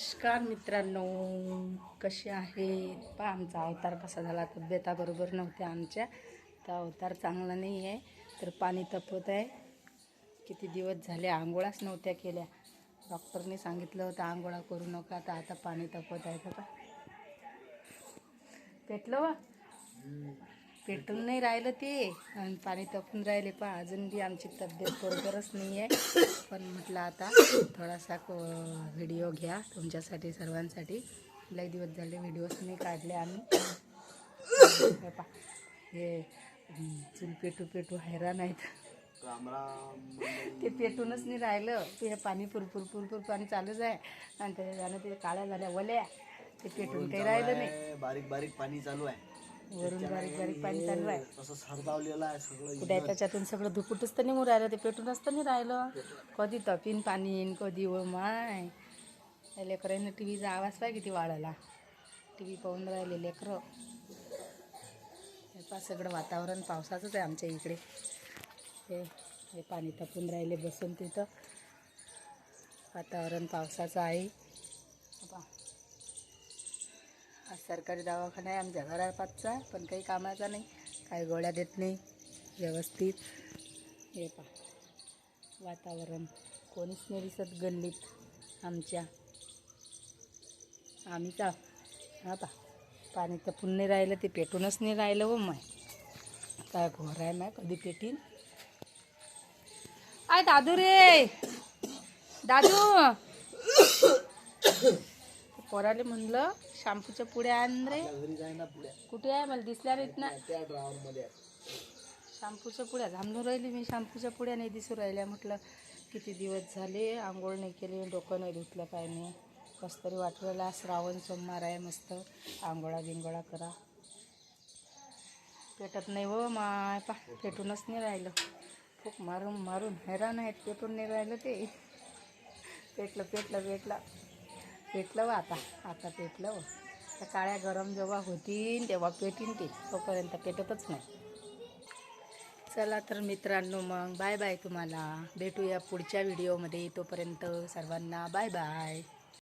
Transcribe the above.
नमस्कार मित्रांनो कसे आहेत? पहा आमचा अवतार कसा झाला? तब्येता बरोबर नव्हत्या आमच्या तर अवतार चांगला नाही आहे तर पाणी तपत आहे. किती दिवस झाले आंघोळाच नव्हत्या केल्या. डॉक्टरने सांगितलं होतं आंघोळा करू नका तर आता पाणी तपत आहे. का पेटलं वा? पेटून नाही राहिलं ते. आणि पाणी तपून राहिले पण अजून बी आमची तब्येत बरोबरच नाही आहे. पण म्हटलं आता थोडासा व्हिडिओ घ्या तुमच्यासाठी सर्वांसाठी. लई दिवस झाले व्हिडिओज नाही काढले आम्ही. हे पहा, हे चूल पेटू पेटू हैराण आहेत. ते पेटूनच नाही राहिलं. ते हे पाणी पुरपूर पुरपूर पाणी चालूच आहे. आणि त्याच्यानं ते काळ्या झाल्या वल्या ते पेटून काही राहिलं नाही. बारीक बारीक पाणी चालू आहे. वरून बारीक बारीक पाणी चालू आहे तसं सरदावलेलं आहे सगळं कुठे त्याच्यातून सगळं दुपुटच तर निघून राहिलं ते पेटूनच तर नाही राहिलं. कधी तपीन पाणी येईन कधी व माय. लेकरांना टी व्हीचा आवाज पाय किती वाढायला. टी व्ही पाहून राहिले लेकरं. हे पहा सगळं वातावरण पावसाचंच आहे आमच्या इकडे. हे हे पाणी तपून राहिले बसून तिथं. वातावरण पावसाचं आहे हे पहा. हा सरकारी दवाखाना आहे आमच्या घरापासचा पण काही कामाचा नाही काही गोळ्या देत नाही व्यवस्थित. हे पा वातावरण. कोणीच नाही दिसत गल्लीत आमच्या. आम्ही का हा पा पाणी तर पुन्हा राहिलं ते पेटूनच नाही राहिलं हो व माय काय घोर आहे माय कधी पेटीन? आय दादू रे! दादू! पोराले म्हणलं शॅम्पूच्या पुढे आण रे. कुठे आहे? मला दिसल्या नाहीत ना. शॅम्पूच्या पुड्या थांबलो राहिली मी. शॅम्पूच्या पुड्या नाही दिसू राहिल्या. म्हटलं किती दिवस झाले? आंघोळ नाही केली डोकं नाही धुतलं काय नाही. कसं तरी वाटू राहिला श्रावण सोमवार आहे मस्त. आंघोळा बिंगोळा करा. पेटत नाही व माय पा. पेटूनच नाही राहिलं. खूप मारून मारून. हैराण आहेत पेटून नाही राहिलं ते. पेटलं पेटलं पेटलं. पेटलं व आता. आता पेटलं व त्या काळ्या गरम जेव्हा होतीन तेव्हा पेटीन ते. तोपर्यंत पेटतच नाही. चला तर मित्रांनो मग. बाय बाय तुम्हाला. भेटूया पुढच्या व्हिडिओमध्ये तोपर्यंत सर्वांना बाय बाय.